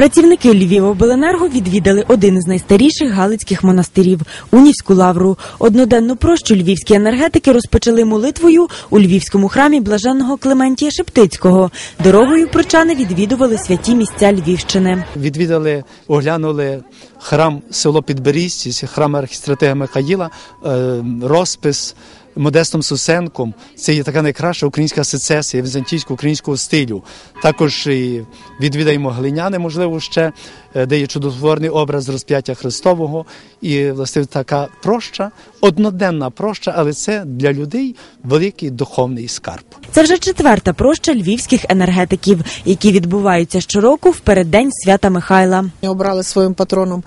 Працівники Львівобленерго відвідали один з найстаріших галицьких монастирів Унівську лавру. Одноденну прощу львівські енергетики розпочали молитвою у львівському храмі блаженного Клементія Шептицького. Дорогою прочани відвідували святі місця Львівщини. відвідали, оглянули храм село Підберізці, храм архістратега Михаїла, е, розпис Модестом Сусенком. Це є така найкраща українська сецесія візантійсько-українського стилю. Також і відвідаємо глиняне, можливо, ще, е, де є чудотворний образ розп'яття Христового. І власне така проща, одноденна проща, але це для людей великий духовний скарб. Це вже четверта проща львівських енергетиків, які відбуваються щороку в переддень свята Михайла. Ми Обрали своїм патроном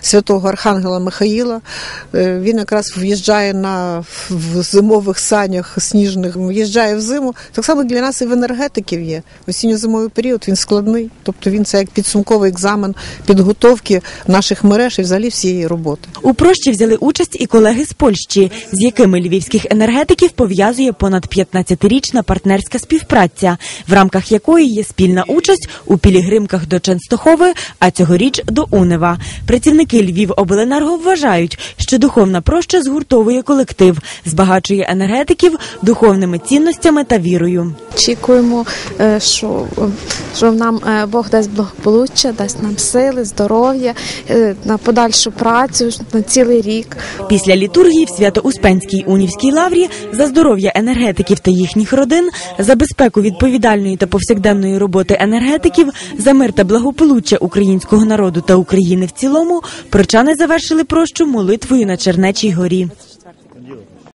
святого Архангела Михаїла. Е, Він якраз в'їжджає на в зимових санях сніжних, в'їжджає в зиму. Так само для нас і в енергетиків є. Осінньо-зимовий період він складний, тобто він це як підсумковий екзамен підготовки наших мереж і взагалі всієї роботи. У прощі взяли участь і колеги з Польщі, з якими львівських енергетиків пов'язує понад 15-річна партнерська співпраця, в рамках якої є спільна участь у пілігримках до Ченстохови, а цьогоріч до Унева. Працівники Львівобленерго вважають, що духовна проща згуртовує колектив, збагачує енергетиків духовними цінностями та вірою. Очікуємо, е, що, що нам е, Бог дасть благополуччя, дасть нам сили, здоров'я е, на подальшу працю на цілий рік. Після літургії в Свято-Успенській унівській лаврі за здоров'я енергетиків та їхніх родин, за безпеку відповідальної та повсякденної роботи енергетиків, за мир та благополуччя українського народу та України в цілому, прочани завершили прощу молитвою на Чернечій горі.